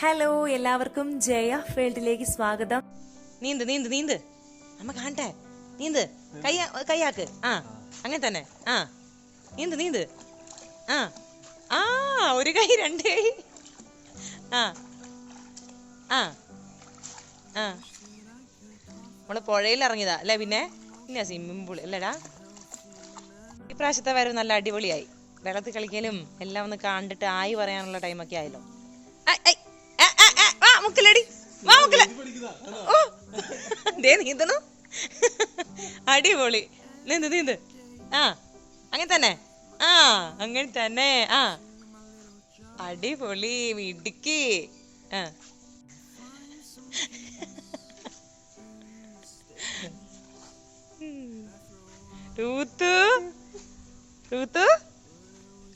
Hello എല്ലാവർക്കും ജയ ഫീൽഡിലേക്ക് സ്വാഗതം. നീന്ത് നീന്ത് നീന്ത്. നമ്മ കാണട്ടെ. നീന്ത്. കയ്യ കയ്യാക്ക് ആ അങ്ങനെ തന്നെ. ആ നീന്ത് നീന്ത്. ആ ആ ഒരു കൈ രണ്ട് കൈ. ആ ആ ആ. നമ്മൾ പുഴയിൽ ഇറങ്ങിയതാ അല്ലേ പിന്നെ? പിന്നെ സ്വിമ്മിംഗ് പൂൾ അല്ലേടാ? ഇപ്രാവശ്യത്തെ വരവ് നല്ല അടിപൊളിയായി. വെള്ളത്തിൽ കളിക്കലും എല്ലാം ഒന്ന് കണ്ടിട്ട് ആയി പറയാനുള്ള ടൈമൊക്കെ ആയല്ലോ. ഐ, ഐ, മുക്കിലടി വാ മുക്കില ഓ. ദേ നീന്തണു അടിപൊളി. നീന്ത് നീന്ത് ആ അങ്ങനെ തന്നെ. ആ അങ്ങനെ തന്നെ. ആ. അടിപൊളി ഇടുക്കി ആ. റൂത്തു. റൂത്തു.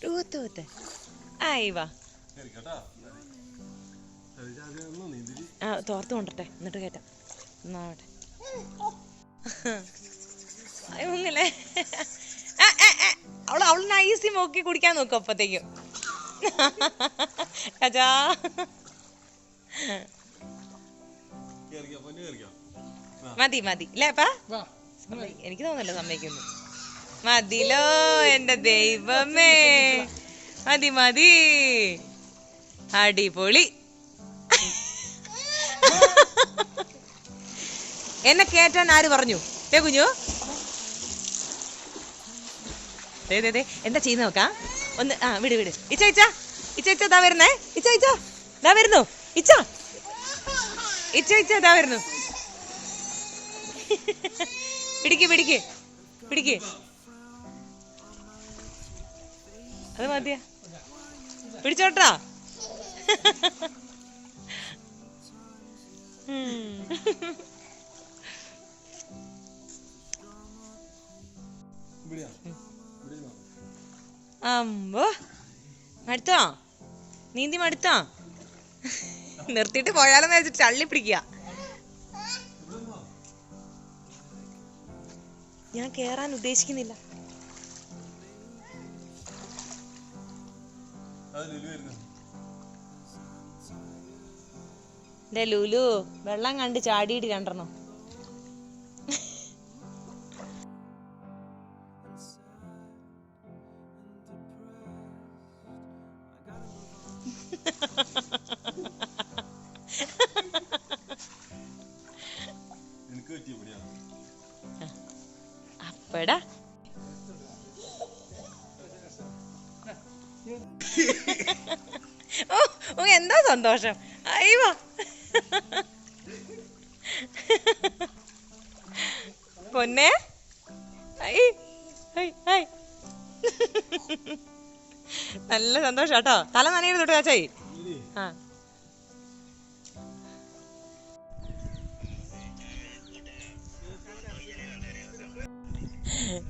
Ruth Ruth. ആയി വാ. ആ തോർത്ത് കൊണ്ടട്ടെ എന്നിട്ട് കയറ്റാം. എന്നാവട്ടെ അങ്ങനെ അവൾ അവൾ നൈസി നോക്കി കുടിക്കാൻ നോക്കും അപ്പത്തേക്കും. കജാ. മതി മതി. ഇല്ലേപ്പാ എനിക്ക് തോന്നുന്നില്ല സമ്മതിക്കുന്നു. മതിലോ എന്റെ ദൈവമേ. മതി മതി. അടിപൊളി. എന്നെ കേറ്റാൻ ആര് പറഞ്ഞു? ഏ കുഞ്ഞു. എന്താ ചെയ്യുന്ന നോക്കാം? ഒന്ന് ആ വിട് വിട്. ഇച്ച ഇച്ച. ഇച്ച ഇച്ച ഇതാ വരുന്നേ. ഇച്ച ഇച്ച. ഇതാ വരുന്നു. ഇച്ച. ഇച്ച ഇച്ച ഇതാ വരുന്നു. പിടിക്ക് പിടിക്ക്. പിടിക്ക്. അത് മതിയാ. പിടിച്ചോട്ടാ. ഉം. അമ്പോ മടുത്തോ? നീന്തി മടുത്തോ? നിർത്തിയിട്ട് പോയാലെന്ന് വെച്ചിട്ട് തള്ളി പിടിക്കുക ഞാൻ കേറാൻ ഉദ്ദേശിക്കുന്നില്ല. ലുലു വെള്ളം കണ്ട് ചാടിയിട്ട് കണ്ടണോ അപ്പടാ ഓ ഓ എന്താ സന്തോഷം? അയ്യോ. പൊന്നെ. നല്ല സന്തോഷം കേട്ടോ തല നനയത് തൊട്ട് ചാച്ചായി ആ.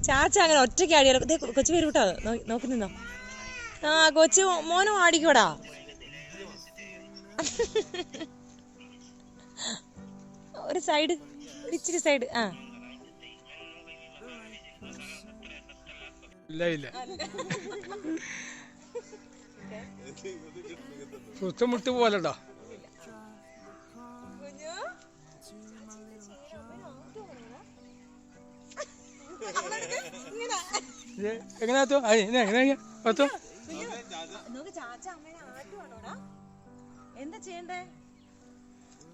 ചാച്ച അങ്ങനെ ഒറ്റയ്ക്ക് ആടിയാലോ കൊച്ചു പേര് വിട്ടോ. നോക്കി നിന്നോ. ആ കൊച്ചു മോനും ആടിക്കോടാ ഒരു സൈഡ് ഇച്ചിരി സൈഡ് ആ. ഇല്ല ഇല്ല. സുത്തമുട്ട് പോലടാ. എങ്ങനെയാത്തോ എങ്ങനെ പത്തോ എന്താ ചെയ്യണ്ടേ?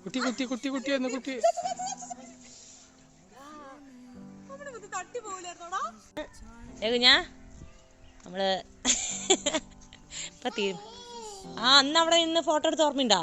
കുട്ടി കുട്ടി കുട്ടി കുട്ടി എന്ന് കുട്ടി. നമ്മൾ ഇപ്പൊ തീരും ആ അന്ന് അവിടെ നിന്ന് ഫോട്ടോ എടുത്ത് ഓർമ്മയുണ്ടാ?